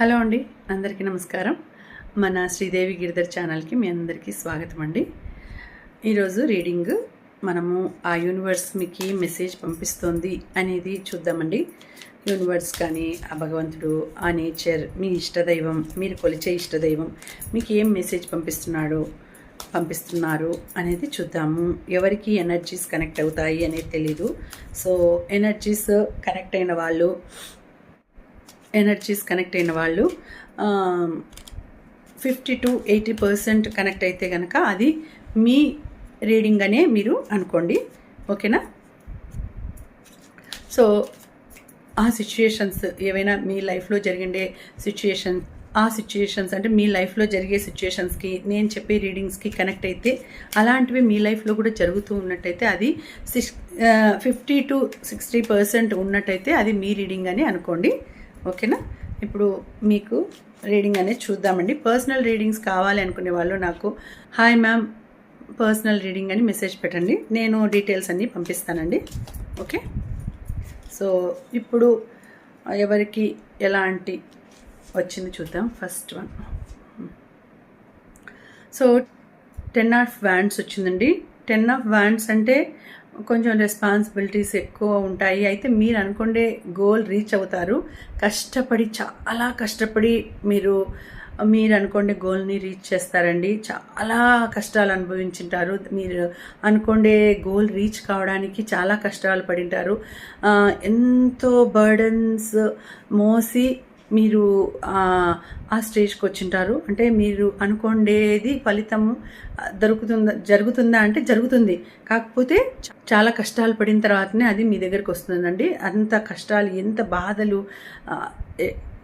Hello అండి అందరికీ నమస్కారం. మన శ్రీదేవి గిరిధర్ ఛానల్కి మీ అందరికీ స్వాగతం అండి. ఈరోజు రీడింగ్ మనము ఆ యూనివర్స్ మీకు మెసేజ్ పంపిస్తోంది అనేది చూద్దామండి. యూనివర్స్ కానీ ఆ భగవంతుడు ఆ నేచర్ మీ ఇష్టదైవం మీరు కొలిచే ఇష్టదైవం మీకు ఏం మెసేజ్ పంపిస్తున్నాడో పంపిస్తున్నారు అనేది చూద్దాము. ఎవరికి ఎనర్జీస్ కనెక్ట్ అవుతాయి అనేది తెలీదు. సో ఎనర్జీస్ కనెక్ట్ అయిన వాళ్ళు ఎనర్జీస్ కనెక్ట్ అయిన వాళ్ళు fifty to eighty percent connect అయితే కనుక అది మీ రీడింగ్ అనే మీరు అనుకోండి. ఓకేనా? సో ఆ సిచ్యుయేషన్స్ ఏవైనా మీ లైఫ్లో జరిగిండే సిచ్యుయేషన్ ఆ సిచ్యుయేషన్స్ అంటే మీ లైఫ్లో జరిగే సిచ్యుయేషన్స్కి నేను చెప్పే రీడింగ్స్కి కనెక్ట్ అయితే అలాంటివి మీ లైఫ్లో కూడా జరుగుతూ ఉన్నట్టయితే అది six fifty to sixty percent ఉన్నట్టయితే అది మీ రీడింగ్ అని అనుకోండి. ఓకేనా? ఇప్పుడు మీకు రీడింగ్ అనేది చూద్దామండి. పర్సనల్ రీడింగ్స్ కావాలి అనుకునే వాళ్ళు నాకు హాయ్ మ్యామ్ పర్సనల్ రీడింగ్ అని మెసేజ్ పెట్టండి. నేను డీటెయిల్స్ అన్నీ పంపిస్తానండి. ఓకే? సో ఇప్పుడు ఎవరికి ఎలాంటి వచ్చింది చూద్దాం. First one so ten of wands వచ్చిందండి. టెన్ ఆఫ్ వ్యాండ్స్ అంటే కొంచెం రెస్పాన్సిబిలిటీస్ ఎక్కువ ఉంటాయి. అయితే మీరు అనుకుండే గోల్ రీచ్ అవుతారు. కష్టపడి చాలా కష్టపడి మీరు మీరు అనుకోండి గోల్ని రీచ్ చేస్తారండి. చాలా కష్టాలు అనుభవించుంటారు. మీరు అనుకోండే గోల్ రీచ్ కావడానికి చాలా కష్టాలు పడింటారు. ఎంతో బర్డన్స్ మోసి మీరు ఆ స్టేజ్కి వచ్చింటారు. అంటే మీరు అనుకోండేది ఫలితము దొరుకుతుందా జరుగుతుందా అంటే జరుగుతుంది. కాకపోతే చాలా కష్టాలు పడిన తర్వాతనే అది మీ దగ్గరికి వస్తుందండి. అంత కష్టాలు ఎంత బాధలు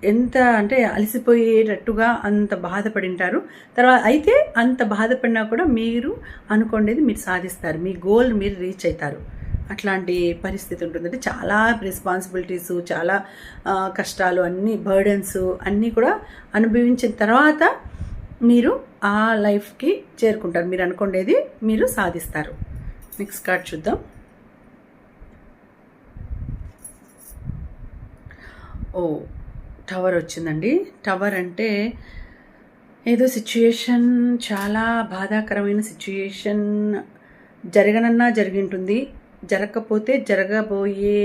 ఎంత అంటే అలసిపోయేటట్టుగా అంత బాధపడింటారు. తర్వాత అయితే అంత బాధపడినా కూడా మీరు అనుకోండేది మీరు సాధిస్తారు. మీ గోల్ మీరు రీచ్ అవుతారు అట్లాంటి పరిస్థితి ఉంటుందంటే చాలా రెస్పాన్సిబిలిటీస్ చాలా కష్టాలు అన్నీ బర్డన్స్ అన్నీ కూడా అనుభవించిన తర్వాత మీరు ఆ లైఫ్కి చేరుకుంటారు. మీరు అనుకునేది మీరు సాధిస్తారు. నెక్స్ట్ కార్డ్ చూద్దాం. ఓ టవర్ వచ్చిందండి. టవర్ అంటే ఏదో సిచ్యుయేషన్ చాలా బాధాకరమైన సిచ్యుయేషన్ జరగనన్నా జరిగింటుంది జరగకపోతే జరగబోయే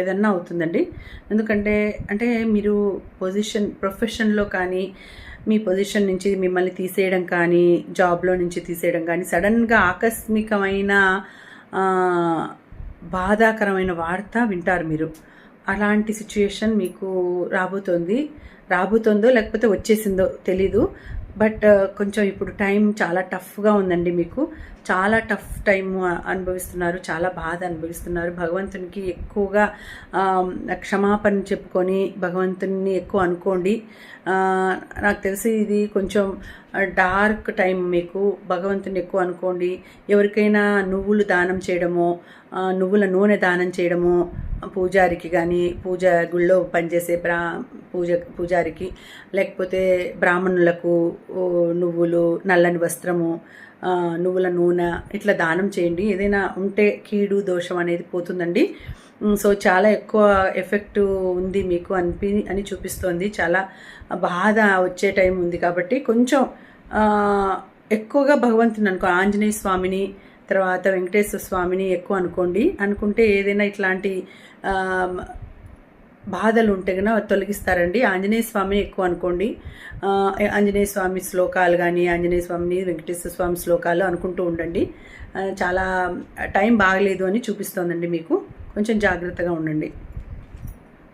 ఏదన్నా అవుతుందండి. ఎందుకంటే అంటే మీరు పొజిషన్ ప్రొఫెషన్లో కానీ మీ పొజిషన్ నుంచి మిమ్మల్ని తీసేయడం కానీ జాబ్లో నుంచి తీసేయడం కానీ సడన్గా ఆకస్మికమైన బాధాకరమైన వార్త వింటారు మీరు. అలాంటి సిచ్యుయేషన్ మీకు రాబోతోంది. రాబోతోందో లేకపోతే వచ్చేసిందో తెలీదు. బట్ కొంచెం ఇప్పుడు టైం చాలా టఫ్గా ఉందండి మీకు. చాలా టఫ్ టైం అనుభవిస్తున్నారు చాలా బాధ అనుభవిస్తున్నారు. భగవంతునికి ఎక్కువగా క్షమాపణ చెప్పుకొని భగవంతుని ఎక్కువ అనుకోండి. నాకు తెలిసి ఇది కొంచెం డార్క్ టైం మీకు భగవంతుని ఎక్కువ అనుకోండి. ఎవరికైనా నువ్వులు దానం చేయడమో నువ్వుల నూనె దానం చేయడము పూజారికి కానీ పూజ గుళ్ళో పనిచేసే బ్రా పూజ పూజారికి లేకపోతే బ్రాహ్మణులకు నువ్వులు నల్లని వస్త్రము నువ్వుల నూనె ఇట్లా దానం చేయండి. ఏదైనా ఉంటే కీడు దోషం అనేది పోతుందండి. సో చాలా ఎక్కువ ఎఫెక్ట్ ఉంది మీకు అనిపి అని చూపిస్తోంది. చాలా బాధ వచ్చే టైం ఉంది కాబట్టి కొంచెం ఎక్కువగా భగవంతుని అనుకో ఆంజనేయ స్వామిని తర్వాత వెంకటేశ్వర స్వామిని ఎక్కువ అనుకోండి. అనుకుంటే ఏదైనా ఇట్లాంటి బాధలు ఉంటే కనుక తొలగిస్తారండి. ఆంజనేయ స్వామిని ఎక్కువ అనుకోండి. ఆంజనేయ స్వామి శ్లోకాలు కానీ ఆంజనేయ స్వామిని వెంకటేశ్వర స్వామి శ్లోకాలు అనుకుంటూ ఉండండి. చాలా టైం బాగలేదు అని చూపిస్తోందండి మీకు. కొంచెం జాగ్రత్తగా ఉండండి.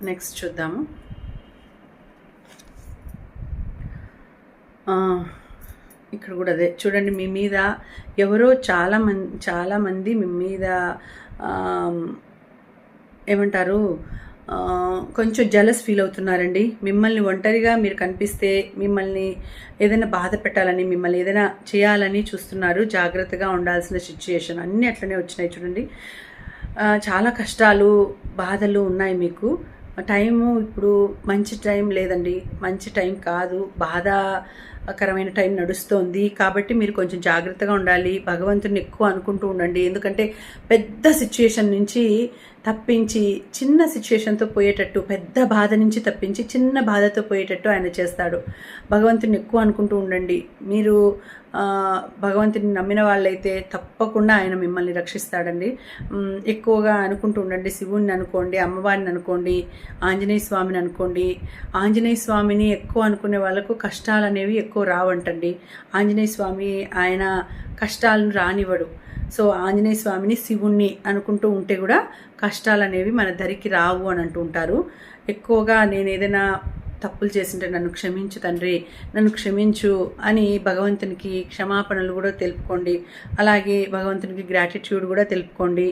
నెక్స్ట్ చూద్దాము. ఇక్కడ కూడా అదే. చూడండి మీ మీద ఎవరో చాలా మంది చాలామంది మీ మీద ఏమంటారు కొంచెం జలస్ ఫీల్ అవుతున్నారండి. మిమ్మల్ని ఒంటరిగా మీరు కనిపిస్తే మిమ్మల్ని ఏదైనా బాధ పెట్టాలని మిమ్మల్ని ఏదైనా చేయాలని చూస్తున్నారు. జాగ్రత్తగా ఉండాల్సిన సిచ్యుయేషన్ అన్నీ అట్లనే వచ్చినాయి చూడండి. చాలా కష్టాలు బాధలు ఉన్నాయి మీకు. టైము ఇప్పుడు మంచి టైం లేదండి. మంచి టైం కాదు. బాధాకరమైన టైం నడుస్తోంది. కాబట్టి మీరు కొంచెం జాగ్రత్తగా ఉండాలి. భగవంతుని ఎక్కువ అనుకుంటూ ఉండండి. ఎందుకంటే పెద్ద సిచ్యుయేషన్ నుంచి తప్పించి చిన్న సిచ్యుయేషన్తో పోయేటట్టు పెద్ద బాధ నుంచి తప్పించి చిన్న బాధతో పోయేటట్టు ఆయన చేస్తాడు. భగవంతుని ఎక్కువ అనుకుంటూ ఉండండి. మీరు భగవంతుని నమ్మిన వాళ్ళైతే తప్పకుండా ఆయన మిమ్మల్ని రక్షిస్తాడండి. ఎక్కువగా అనుకుంటూ ఉండండి. శివుణ్ణి అనుకోండి అమ్మవారిని అనుకోండి ఆంజనేయ స్వామిని అనుకోండి. ఆంజనేయ స్వామిని ఎక్కువ అనుకునే వాళ్ళకు కష్టాలు అనేవి ఎక్కువ రావంటండి. ఆంజనేయ స్వామి ఆయన కష్టాలను రానివ్వడు. సో ఆంజనేయ స్వామిని శివుణ్ణి అనుకుంటూ ఉంటే కూడా కష్టాలు అనేవి మన దరికి రావు అని అంటూ ఉంటారు. ఎక్కువగా నేను ఏదైనా తప్పులు చేసింటే నన్ను క్షమించు తండ్రి నన్ను క్షమించు అని భగవంతునికి క్షమాపణలు కూడా తెలుపుకోండి. అలాగే భగవంతునికి గ్రాటిట్యూడ్ కూడా తెలుపుకోండి.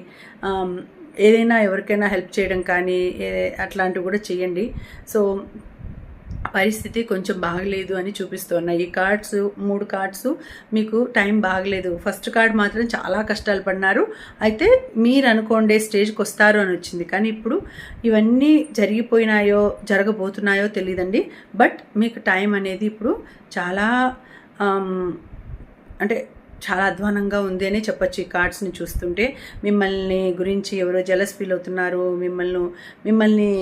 ఏదైనా ఎవరికైనా హెల్ప్ చేయడం కానీ అట్లాంటివి కూడా చేయండి. సో పరిస్థితి కొంచెం బాగలేదు అని చూపిస్తున్నాయి ఈ కార్డ్స్ మూడు కార్డ్స్ మీకు టైం బాగలేదు. ఫస్ట్ కార్డ్ మాత్రం చాలా కష్టాలు పడినారు. అయితే మీరు అనుకోండే స్టేజ్కి వస్తారు అని వచ్చింది. కానీ ఇప్పుడు ఇవన్నీ జరిగిపోయినాయో జరగబోతున్నాయో తెలియదండి బట్ మీకు టైం అనేది ఇప్పుడు చాలా అంటే చాలా అధ్వానంగా ఉంది అనే చెప్పచ్చు ఈ కార్డ్స్ని చూస్తుంటే. మిమ్మల్ని గురించి ఎవరో జలస్ ఫీల్ అవుతున్నారు. మిమ్మల్ని మిమ్మల్ని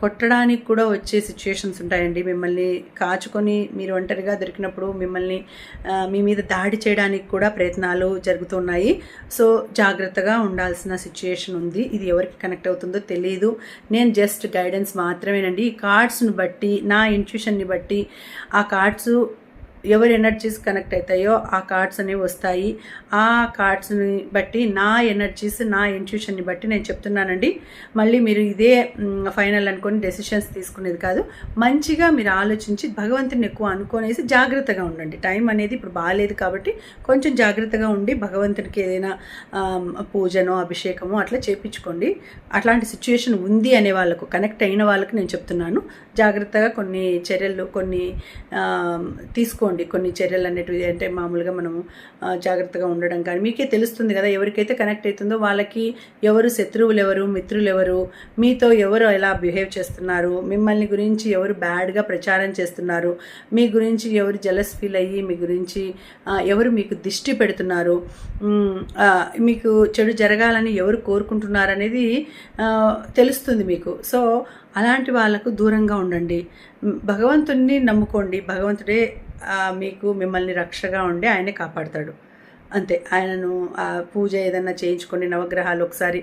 కొట్టడానికి కూడా వచ్చే సిచ్యుయేషన్స్ ఉంటాయండి. మిమ్మల్ని కాచుకొని మీరు ఒంటరిగా దొరికినప్పుడు మిమ్మల్ని మీ మీద దాడి చేయడానికి కూడా ప్రయత్నాలు జరుగుతున్నాయి. సో జాగ్రత్తగా ఉండాల్సిన సిచ్యుయేషన్ ఉంది. ఇది ఎవరికి కనెక్ట్ అవుతుందో తెలియదు నేను జస్ట్ గైడెన్స్ మాత్రమేనండి. ఈ కార్డ్స్ని బట్టి నా ఇంట్యూషన్ని బట్టి ఆ కార్డ్స్ ఎవరి ఎనర్జీస్ కనెక్ట్ అవుతాయో ఆ కార్డ్స్ అనేవి వస్తాయి. ఆ కార్డ్స్ని బట్టి నా ఎనర్జీస్ నా ఇంట్యూషన్ని బట్టి నేను చెప్తున్నానండి. మళ్ళీ మీరు ఇదే ఫైనల్ అనుకొని డెసిషన్స్ తీసుకునేది కాదు. మంచిగా మీరు ఆలోచించి భగవంతుని ఎక్కువ అనుకోనేసి జాగ్రత్తగా ఉండండి. టైం అనేది ఇప్పుడు బాగాలేదు కాబట్టి కొంచెం జాగ్రత్తగా ఉండి భగవంతుడికి ఏదైనా పూజనో అభిషేకమో అట్లా చేపించుకోండి. అట్లాంటి సిచ్యుయేషన్ ఉంది అనే వాళ్ళకు కనెక్ట్ అయిన వాళ్ళకు నేను చెప్తున్నాను. జాగ్రత్తగా కొన్ని చర్యలు కొన్ని తీసుకోండి. తీసుకోండి కొన్ని చర్యలు అనేటివి అంటే మామూలుగా మనము జాగ్రత్తగా ఉండడం కానీ మీకే తెలుస్తుంది కదా ఎవరికైతే కనెక్ట్ అవుతుందో వాళ్ళకి ఎవరు శత్రువులు ఎవరు మిత్రులు ఎవరు మీతో ఎవరు ఎలా బిహేవ్ చేస్తున్నారు మిమ్మల్ని గురించి ఎవరు బ్యాడ్గా ప్రచారం చేస్తున్నారు మీ గురించి ఎవరు జలస్ ఫీల్ అయ్యి మీ గురించి ఎవరు మీకు దిష్టి పెడుతున్నారు మీకు చెడు జరగాలని ఎవరు కోరుకుంటున్నారు అనేది తెలుస్తుంది మీకు. సో అలాంటి వాళ్ళకు దూరంగా ఉండండి. భగవంతుణ్ణి నమ్ముకోండి. భగవంతుడే మీకు మిమ్మల్ని రక్షగా ఉండి ఆయనే కాపాడతాడు. అంతే. ఆయనను పూజ ఏదన్నా చేయించుకోండి నవగ్రహాలు ఒకసారి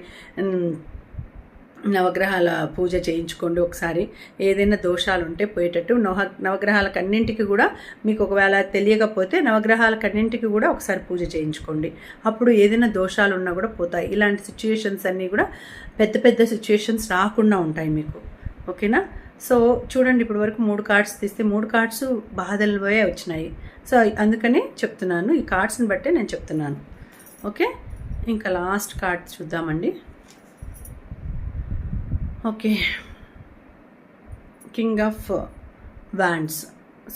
నవగ్రహాల పూజ చేయించుకోండి ఒకసారి. ఏదైనా దోషాలు ఉంటే పోయేటట్టు నవ నవగ్రహాలకన్నింటికి కూడా మీకు ఒకవేళ తెలియకపోతే నవగ్రహాలకన్నింటికి కూడా ఒకసారి పూజ చేయించుకోండి. అప్పుడు ఏదైనా దోషాలు ఉన్నా కూడా పోతాయి. ఇలాంటి సిచ్యుయేషన్స్ అన్నీ కూడా పెద్ద పెద్ద సిచ్యుయేషన్స్ రాకుండా ఉంటాయి మీకు. ఓకేనా? సో చూడండి ఇప్పటి వరకు మూడు కార్డ్స్ తీస్తే మూడు కార్డ్స్ బాధలవే వచ్చినాయి. సో అందుకనే చెప్తున్నాను ఈ కార్డ్స్ని బట్టే నేను చెప్తున్నాను. ఓకే? ఇంకా లాస్ట్ కార్డ్ చూద్దామండి. Okay. King of wands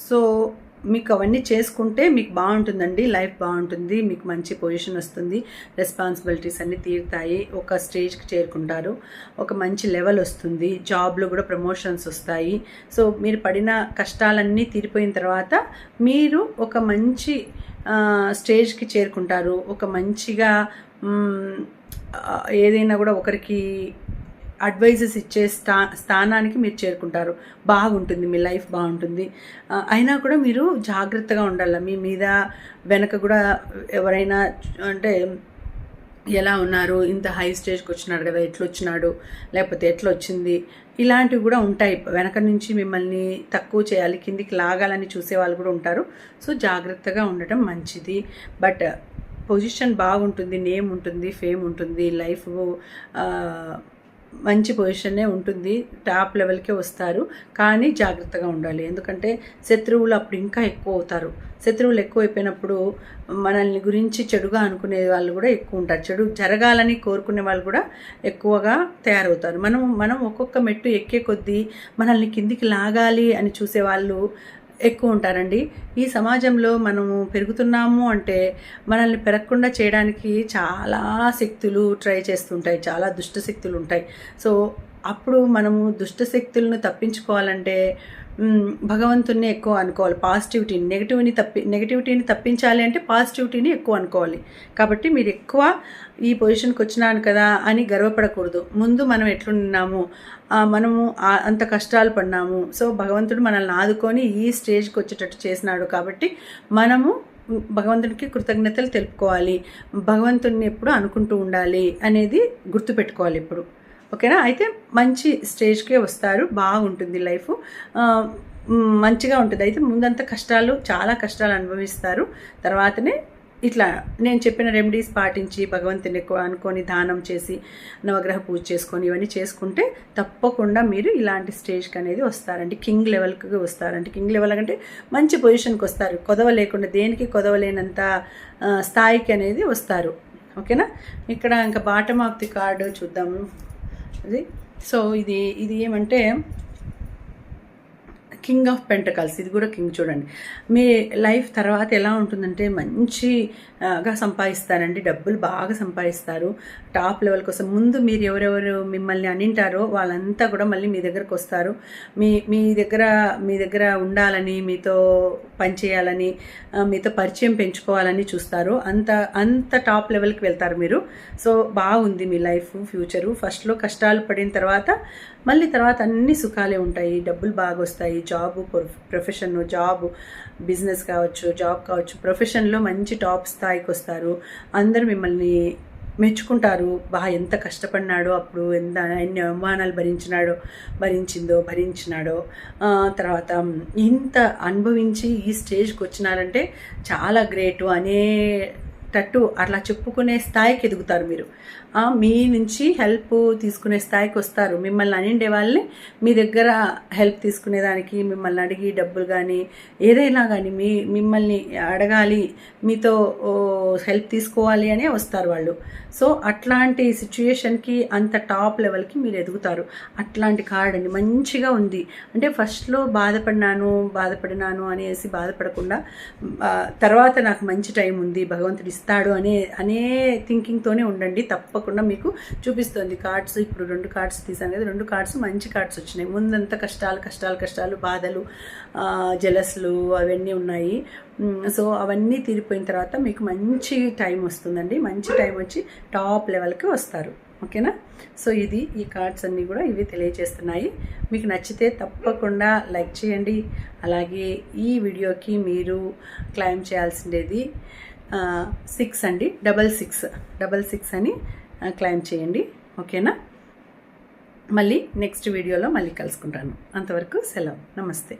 so మీకు అవన్నీ చేసుకుంటే మీకు బాగుంటుందండి లైఫ్ బాగుంటుంది మీకు మంచి పొజిషన్ వస్తుంది రెస్పాన్సిబిలిటీస్ అన్నీ తీరుతాయి ఒక స్టేజ్కి చేరుకుంటారు ఒక మంచి లెవెల్ వస్తుంది జాబ్లో కూడా ప్రమోషన్స్ వస్తాయి. సో మీరు పడిన కష్టాలన్నీ తీరిపోయిన తర్వాత మీరు ఒక మంచి స్టేజ్కి చేరుకుంటారు ఒక మంచిగా ఏదైనా కూడా ఒకరికి అడ్వైజెస్ ఇచ్చే స్థా స్థానానికి మీరు చేరుకుంటారు. బాగుంటుంది మీ లైఫ్ బాగుంటుంది. అయినా కూడా మీరు జాగ్రత్తగా ఉండాలి? మీ మీద వెనక కూడా ఎవరైనా అంటే ఎలా ఉన్నారు? ఇంత హై స్టేజ్కి వచ్చినాడు కదా ఎట్లొచ్చినాడు? లేకపోతే ఎట్లా వచ్చింది ఇలాంటివి కూడా ఉంటాయి. వెనక నుంచి మిమ్మల్ని తక్కువ చేయాలి కిందికి లాగాలని చూసే వాళ్ళు కూడా ఉంటారు. సో జాగ్రత్తగా ఉండటం మంచిది. బట్ పొజిషన్ బాగుంటుంది నేమ్ ఉంటుంది ఫేమ్ ఉంటుంది లైఫ్ మంచి పొజిషనే ఉంటుంది. టాప్ లెవెల్కే వస్తారు. కానీ జాగ్రత్తగా ఉండాలి. ఎందుకంటే శత్రువులు అప్పుడు ఇంకా ఎక్కువ అవుతారు. శత్రువులు ఎక్కువైపోయినప్పుడు మనల్ని గురించి చెడుగా అనుకునే వాళ్ళు కూడా ఎక్కువ ఉంటారు. చెడు జరగాలని కోరుకునే వాళ్ళు కూడా ఎక్కువగా తయారవుతారు. మనం మనం ఒక్కొక్క మెట్టు ఎక్కే కొద్దీ మనల్ని కిందికి లాగాలి అని చూసే వాళ్ళు ఎక్కువ ఉంటారండి. ఈ సమాజంలో మనము పెరుగుతున్నాము అంటే మనల్ని పెరగకుండా చేయడానికి చాలా శక్తులు ట్రై చేస్తుంటాయి. చాలా దుష్ట శక్తులు ఉంటాయి. సో అప్పుడు మనము దుష్ట శక్తులను తప్పించుకోవాలంటే మ్, భగవంతుణ్ణి ఎక్కువ అనుకోవాలి. పాజిటివిటీని నెగిటివ్ని తప్పి నెగిటివిటీని తప్పించాలి అంటే పాజిటివిటీని ఎక్కువ అనుకోవాలి. కాబట్టి మీరు ఎక్కువ ఈ పొజిషన్కి వచ్చినాను కదా అని గర్వపడకూడదు. ముందు మనం ఎట్లున్నాము? మనము అంత కష్టాలు పడినాము. సో భగవంతుడు మనల్ని ఆదుకొని ఈ స్టేజ్కి వచ్చేటట్టు చేసినాడు కాబట్టి మనము భగవంతుడికి కృతజ్ఞతలు తెలుపుకోవాలి. భగవంతుడిని ఎప్పుడు అనుకుంటూ ఉండాలి అనేది గుర్తుపెట్టుకోవాలి ఇప్పుడు. ఓకేనా? అయితే మంచి స్టేజ్కే వస్తారు. బాగుంటుంది లైఫ్. మంచిగా ఉంటుంది. అయితే ముందంతా కష్టాలు చాలా కష్టాలు అనుభవిస్తారు. తర్వాతనే ఇట్లా నేను చెప్పిన రెమెడీస్ పాటించి భగవంతుని అనుకొని దానం చేసి నవగ్రహ పూజ చేసుకొని ఇవన్నీ చేసుకుంటే తప్పకుండా మీరు ఇలాంటి స్టేజ్కి అనేది వస్తారండి. కింగ్ లెవెల్కి వస్తారండి. కింగ్ లెవెల్ అంటే మంచి పొజిషన్కి వస్తారు. కొదవ లేకుండా దేనికి కొదవ లేనంత స్థాయికి అనేది వస్తారు. ఓకేనా? ఇక్కడ ఇంకా బాటమ్ ఆఫ్ ది కార్డు చూద్దాము. అది సో ఇది ఇది ఏమంటే కింగ్ ఆఫ్ పెంటకల్స్ ఇది కూడా కింగ్ చూడండి. మీ లైఫ్ తర్వాత ఎలా ఉంటుందంటే మంచిగా సంపాదిస్తారండి. డబ్బులు బాగా సంపాదిస్తారు. టాప్ లెవెల్ కోసం ముందు మీరు ఎవరెవరు మిమ్మల్ని అనింటారో వాళ్ళంతా కూడా మళ్ళీ మీ దగ్గరకు వస్తారు. మీ మీ దగ్గర మీ దగ్గర ఉండాలని మీతో పనిచేయాలని మీతో పరిచయం పెంచుకోవాలని చూస్తారు. అంత అంత టాప్ లెవెల్కి వెళ్తారు మీరు. సో బాగుంది మీ లైఫ్ ఫ్యూచరు ఫస్ట్లో కష్టాలు పడిన తర్వాత మళ్ళీ తర్వాత అన్ని సుఖాలే ఉంటాయి. డబ్బులు బాగా వస్తాయి. జాబ్ ప్రొఫెషన్ జాబ్ బిజినెస్ కావచ్చు జాబ్ కావచ్చు ప్రొఫెషన్లో మంచి టాప్ స్థాయికి వస్తారు అందరూ మిమ్మల్ని మెచ్చుకుంటారు. బాగా ఎంత కష్టపడినాడో అప్పుడు ఎంత ఎన్ని అవమానాలు భరించినాడో భరించిందో భరించినాడో. తర్వాత ఇంత అనుభవించి ఈ స్టేజ్కి వచ్చినారంటే చాలా గ్రేటు. అనే తట్టు అట్లా చెప్పుకునే స్థాయికి ఎదుగుతారు మీరు. మీ నుంచి హెల్ప్ తీసుకునే స్థాయికి వస్తారు. మిమ్మల్ని అనిండే వాళ్ళని మీ దగ్గర హెల్ప్ తీసుకునేదానికి మిమ్మల్ని అడిగి డబ్బులు కానీ ఏదైనా కానీ మీ మిమ్మల్ని అడగాలి మీతో హెల్ప్ తీసుకోవాలి అనే వస్తారు వాళ్ళు. సో అట్లాంటి సిచ్యుయేషన్కి అంత టాప్ లెవెల్కి మీరు ఎదుగుతారు. అట్లాంటి కార్డ్ అండి మంచిగా ఉంది. అంటే ఫస్ట్లో బాధపడినాను బాధపడినాను అనేసి బాధపడకుండా తర్వాత నాకు మంచి టైం ఉంది భగవంతుడు ఇస్తాడు అనే అనే థింకింగ్తోనే ఉండండి. తప్పకుండా మీకు చూపిస్తుంది కార్డ్స్ ఇప్పుడు రెండు కార్డ్స్ తీసాను కదా రెండు కార్డ్స్ మంచి కార్డ్స్ వచ్చినాయి. ముందంతా కష్టాలు కష్టాలు కష్టాలు బాధలు జలస్లు అవన్నీ ఉన్నాయి. Mm. సో అవన్నీ తీరిపోయిన తర్వాత మీకు మంచి టైం వస్తుందండి. మంచి టైం వచ్చి టాప్ లెవెల్కి వస్తారు. ఓకేనా? సో ఇది ఈ కార్డ్స్ అన్నీ కూడా ఇవి తెలియజేస్తున్నాయి. మీకు నచ్చితే తప్పకుండా లైక్ చేయండి. అలాగే ఈ వీడియోకి మీరు క్లైమ్ చేయాల్సిండేది సిక్స్ అండి. Double six. డబల్ సిక్స్ అని క్లైమ్ చేయండి. ఓకేనా? మళ్ళీ నెక్స్ట్ వీడియోలో మళ్ళీ కలుసుకుంటాను. అంతవరకు సెలవు. నమస్తే.